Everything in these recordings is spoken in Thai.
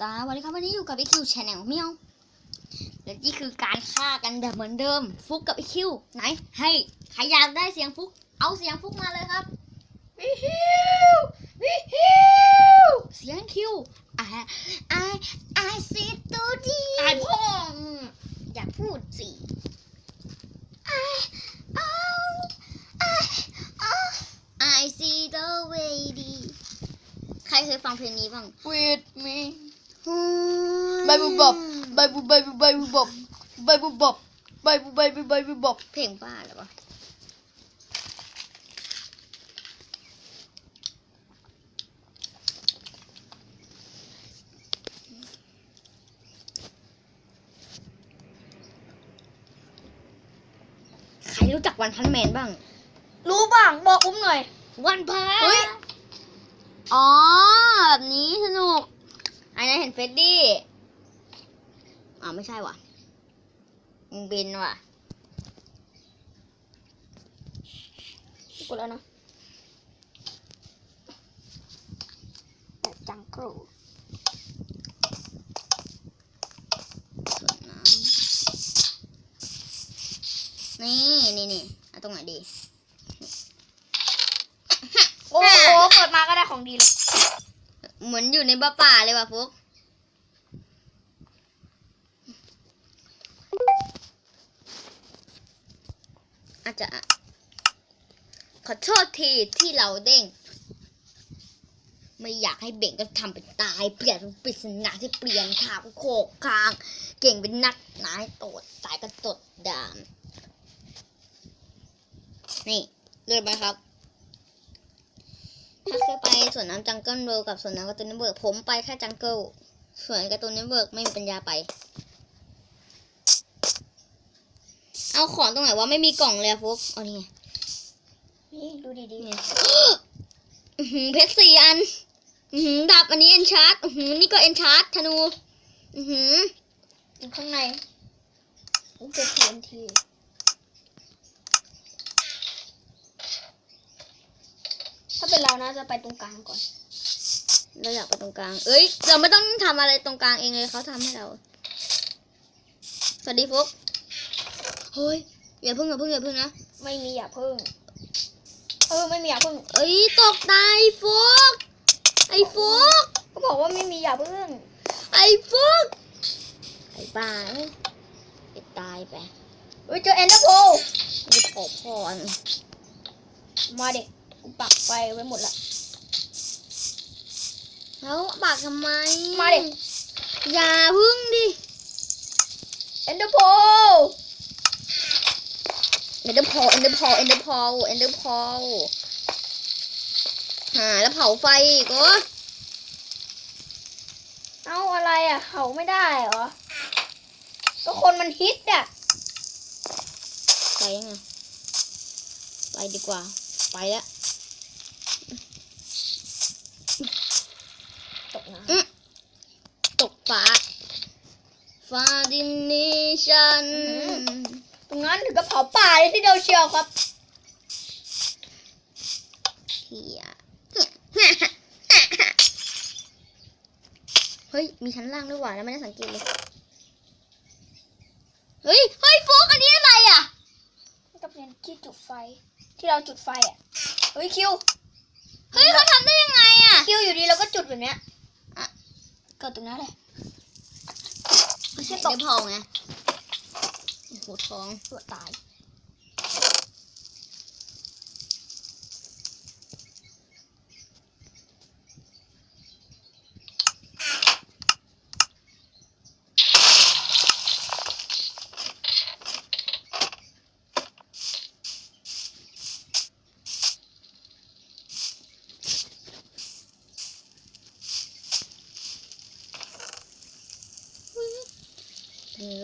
สวัสดีครับวันนี้อยู่กับไอคิวชาแนลเมียวและนี่คือการฆ่ากันแบบเหมือนเดิม ฟุกกับไอคิวไหน ให้ใครอยากได้เสียงฟุก เอาเสียงฟุกมาเลยครับวิฮิววิฮิวเสียงคิวอ่าไอไอซีตูดีไอพ่องอยากพูดสิไอเอาไอเอาไอซีตูเวดีใครเคยฟังเพลงนี้บ้าง with me ใบ Bible Bob Bible Bible Bible Bob Bible Bob Bible Bible Bible Bob เพลงบ้าเหรอวะใครรู้จักวันพันแมนบ้าง รู้บ้าง บอกผมหน่อย วันพันเฮ้ย อ๋อ แบบนี้สนุกอั นนั้นเห็นเฟดดี้อ๋อไม่ใช่ว่ะมึงบินว่ะกดแล้วนะจังเกิลสวนน้ำนี่นี่นี่เอาตรงไหนดี โอ้โหเปิดมาก็ได้ของดีเลย เหมือนอยู่ในบ้าป่าเลยว่ะฟุกอาจจะ ขอโทษทีที่เราเด้ง ไม่อยากให้เบ่งก็ทำเป็นตายเปลี่ยนเป็นปริศนาที่เปลี่ยนทางโขกคาง เก่งเป็นนักนายโตดตายก็ตดดาม นี่ เลือกไหมครับ ไปสวนน้ำจังเกิลเวิลด์กับสวนน้ำการ์ตูนเน็ตเวิร์กผมไปแค่จังเกิลส่วนการ์ตูนเน็ตเวิร์กไม่มีปัญญาไป เอาของตรงไหนวะไม่มีกล่องเลยอะฟุกเอานี่ไงนี่ดูดีนี่ไงอื้อหือเพชรสี่อันอือหือดาบอันนี้เอ็นชาร์ดอือหือนี่ก็เอ็นชาร์ดธนู อือหือๆอยู่ข้างในผมเจอ TNT ถ้าเป็นเรานะจะไปตรงกลางก่อน เราอยากไปตรงกลาง เอ้ย เราไม่ต้องทำอะไรตรงกลางเองเลยเขาทำให้เรา สวัสดีฟุกเฮ้ย อย่าเพิ่งอย่าเพิ่งอย่าเพิ่งนะ ไม่มีอย่าพึ่ง เออไม่มีอย่าพึ่ง เอ้ยตกตายฟุก ไอ้ฟุกก็บอกว่าไม่มีอย่าพึ่ง ไอ้ฟุก ไอ้บ้าเอ้ยไปตายไปเฮ้ยเจอเอ็นเดอร์โพไม่ขอพรมาเด็กกู ปักไฟไว้หมดละแล้วปากทำไมมาดิอย่าพึ่งดิเอ็นเดอร์โพเอ็นเดอร์พอเอ็นเดอร์พอเอ็นเดอร์พอเอ็นเดอร์พอหาแล้วเผาไฟอีกเหรอเอาอะไรอะเขาไม่ได้เหรอก็คนมันฮิตอะไปยังไงไปดีกว่า ไปแล้ว ตกน้ ตกฟ้า ฟ้าดินนี้ฉันำตรงนั้นถึงกับเผาป่าเลยที่เดียวเชียวครับเฮียเฮ้ย มีชั้นล่างด้วยว่ะแล้วไม่ได้สังเกตเลย เฮ้ย เฮ้ยโฟกอันนี้อะไรอะก็เป็นที่จุดไฟ ที่เราจุดไฟอะ เฮ้ยคิว เฮ้ยเขาทำได้ยังไงอะ คิวอยู่ดีเราก็จุดแบบเนี้ยอะเกิดตรงนั้นเลย ไม่ใช่ตกทองไงโอ้โหทองตัวตาย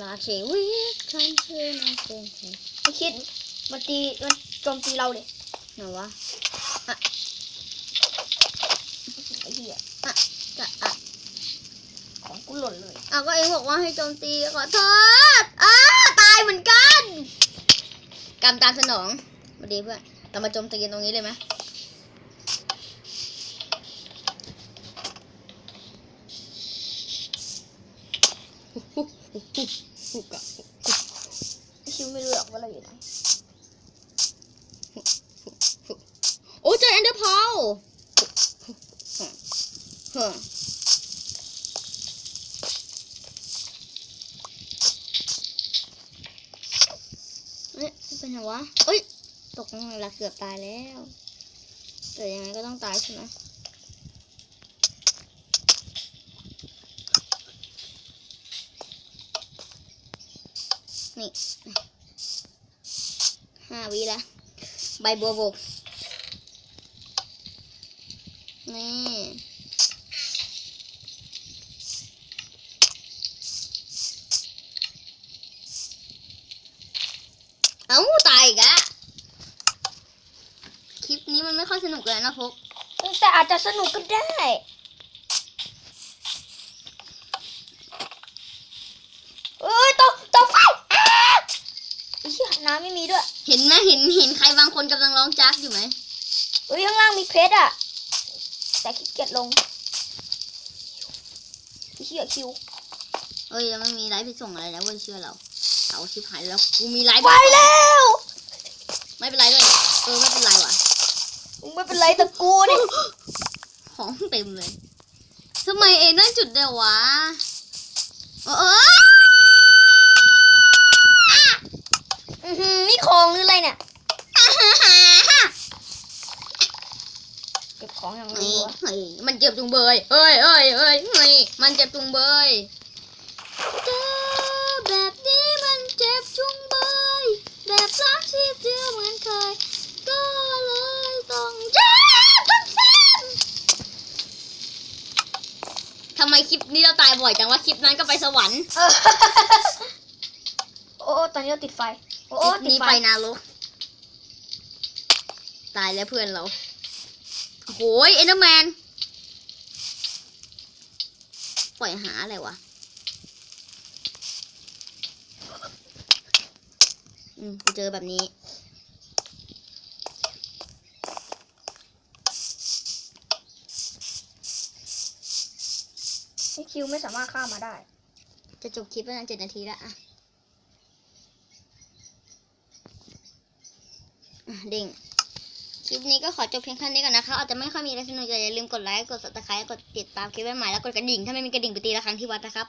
ลาชีวิตฉันเชื่อในเส้นทางไม่คิดมันตีมันโจมตีเราเลยไหนวะไอ้เหี้ยจะอะของกูหล่นเลยอะก็เองบอกว่าให้โจมตีขอโทษอ้าตายเหมือนกันกรรมตามสนองสวัสดีเพื่อนเรามาโจมตีกันตรงนี้เลยไหม ฟุกฟุกฟุกอะ คิวไม่รู้หร อยู่ไหนโอ้เจอแอนเดอร์พอลเฮ้อเอ๊ะเป็นไงวะเอ้ย ตกลงละเกือบตายแล้ว แต่ยังไงก็ต้องตายใช่ไหมนี่ ห้าวิละใบบัวบกนี่เอ้าตายอีกอะคลิปนี้มันไม่ค่อยสนุกเลยนะฟุกแต่อาจจะสนุกก็ได้ เอ้ยตกตกไฟอ้าไอ้เหี้ย น้ำไม่มีด้วย เห็นไหมเห็นเห็นใครบางคนกำลังร้องจักอยู่ไหมเฮ้ยข้างล่างมีเพชรอะ แต่ขี้เกียจลงไอ้เหี้ยคิวเอ้ยยังไม่มีไลฟ์ไปส่งอะไรแล้วเว้ยเชื่อเราเอาชิบหายแล้วกูมีไลฟ์ไปแล้ว ไม่เป็นไรด้วยเออไม่เป็นไรว่ะมึงไม่เป็นไรแต่กูนี่ของเต็มเลยทำไมเองได้จุดเดียววะเออเอออื้อหือนี่ของหรืออะไรเนี่ย อ่าฮ่าฮ่าฮ่า เก็บของอย่าง เฮ้ นี้ ยว เฮ้ยมันเจ็บจุงเบยเฮ้ยเฮ้ยเฮ้ยเฮ้ยมันเจ็บจุงเบยเจอแบบนี้มันเจ็บจุงเบยแบบรักที่เจอเหมือนเคย ก็เลยต้องเจ็บจนซ้ำทำไมคลิปนี้เราตายบ่อยจังว่าคลิปนั้นก็ไปสวรรค์เออโอ้ตอนนี้เราติดไฟ โอ้คลิปติดนี้ไฟ ไปนรกตายแล้วเพื่อนเราโอ้โหเอ็นเดอร์แมน ปล่อยหาอะไรวะ อืมกูเจอแบบนี้ไอ้คิวไม่สามารถข้ามมาได้ จะจบคลิปแล้วนะเจ็ดนาทีแล้วอะอะเด้ง คลิปนี้ก็ขอจบเพียงแค่นี้ก่อนนะคะอาจจะไม่ค่อยมีอะไรสนุกอย่าลืมกดไลค์กดซับสไคร้กดติดตามคลิปใหม่ๆแล้วกดกระดิ่งถ้าไม่มีกระดิ่งไปตีละครั้งที่วัดนะครับ